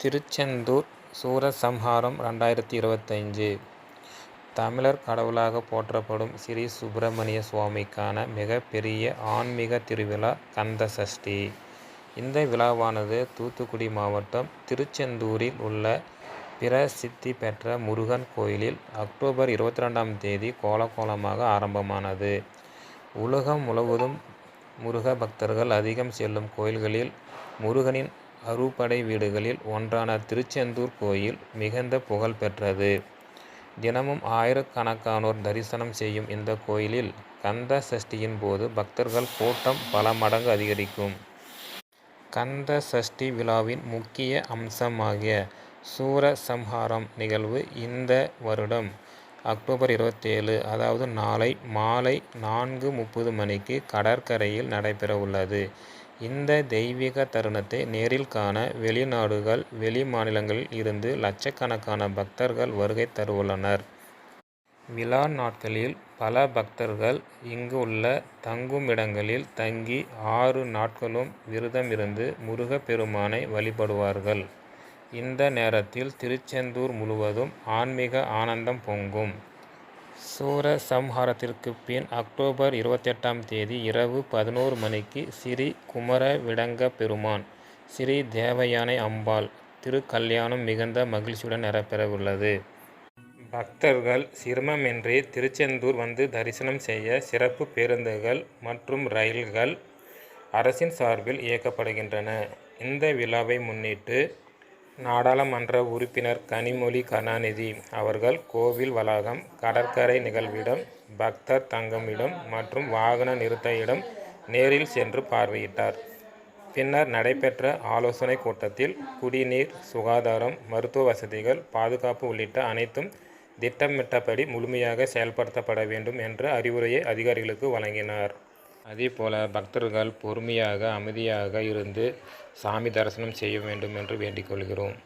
திருச்செந்தூர் சூரசம்ஹாரம் ரெண்டாயிரத்தி இருபத்தஞ்சு தமிழர் கடவுளாக போற்றப்படும் ஸ்ரீ சுப்பிரமணிய சுவாமிக்கான மிகப்பெரிய ஆன்மீக திருவிழா கந்த சஷ்டி இந்த விழாவானது தூத்துக்குடி மாவட்டம் திருச்செந்தூரில் உள்ள பிரசித்தி பெற்ற முருகன் கோயிலில் அக்டோபர் இருபத்தி ரெண்டாம் தேதி கோலகோலமாக ஆரம்பமானது. உலகம் முழுவதும் முருக பக்தர்கள் அதிகம் செல்லும் கோயில்களில் முருகனின் அறுபடை வீடுகளில் ஒன்றான திருச்செந்தூர் கோயில் மிகுந்த புகழ் பெற்றது. தினமும் ஆயிரக்கணக்கானோர் தரிசனம் செய்யும் இந்த கோயிலில் கந்த சஷ்டியின் போது பக்தர்கள் கூட்டம் பல மடங்கு அதிகரிக்கும். கந்த சஷ்டி விழாவின் முக்கிய அம்சமாகிய சூரசம்ஹாரம் நிகழ்வு இந்த வருடம் அக்டோபர் இருபத்தேழு அதாவது நாளை மாலை நான்கு முப்பது மணிக்கு கடற்கரையில் நடைபெற உள்ளது இந்த தெய்வீக தருணத்தை நேரில் காண வெளிநாடுகள் வெளி மாநிலங்களில் இருந்து லட்சக்கணக்கான பக்தர்கள் வருகை தருவுள்ளனர். விழா நாட்களில் பல பக்தர்கள் இங்கு உள்ள தங்குமிடங்களில் தங்கி ஆறு நாட்களும் விரதமிருந்து முருகப்பெருமானை வழிபடுவார்கள். இந்த நேரத்தில் திருச்செந்தூர் முழுவதும் ஆன்மீக ஆனந்தம் பொங்கும். சூரசம்ஹாரத்திற்கு பின் அக்டோபர் இருபத்தெட்டாம் தேதி இரவு பதினோரு மணிக்கு ஸ்ரீ குமரவிடங்க பெருமான் ஸ்ரீ தேவயானை அம்பாள் திருக்கல்யாணம் மிகுந்த மகிழ்ச்சியுடன் நடைபெறவுள்ளது. பக்தர்கள் சிரமமின்றி திருச்செந்தூர் வந்து தரிசனம் செய்ய சிறப்பு பேருந்துகள் மற்றும் ரயில்கள் அரசின் சார்பில் இயக்கப்படுகின்றன. இந்த விழாவை முன்னிட்டு நாடாளுமன்ற உறுப்பினர் கனிமொழி கருணாநிதி அவர்கள் கோவில் வளாகம் கடற்கரை நிகழ்விடம் பக்தர் தங்குமிடம் மற்றும் வாகன நிறுத்த இடம் நேரில் சென்று பார்வையிட்டார். பின்னர் நடைபெற்ற ஆலோசனைக் கூட்டத்தில் குடிநீர் சுகாதாரம் மருத்துவ வசதிகள் பாதுகாப்பு உள்ளிட்ட அனைத்தும் திட்டமிட்டபடி முழுமையாக செயல்படுத்தப்பட வேண்டும் என்ற அறிவுரையை அதிகாரிகளுக்கு வழங்கினார். அதேபோல பக்தர்கள் பொறுமையாக அமைதியாக இருந்து சாமி தரிசனம் செய்ய வேண்டும் என்று வேண்டிக் கொள்கிறோம்.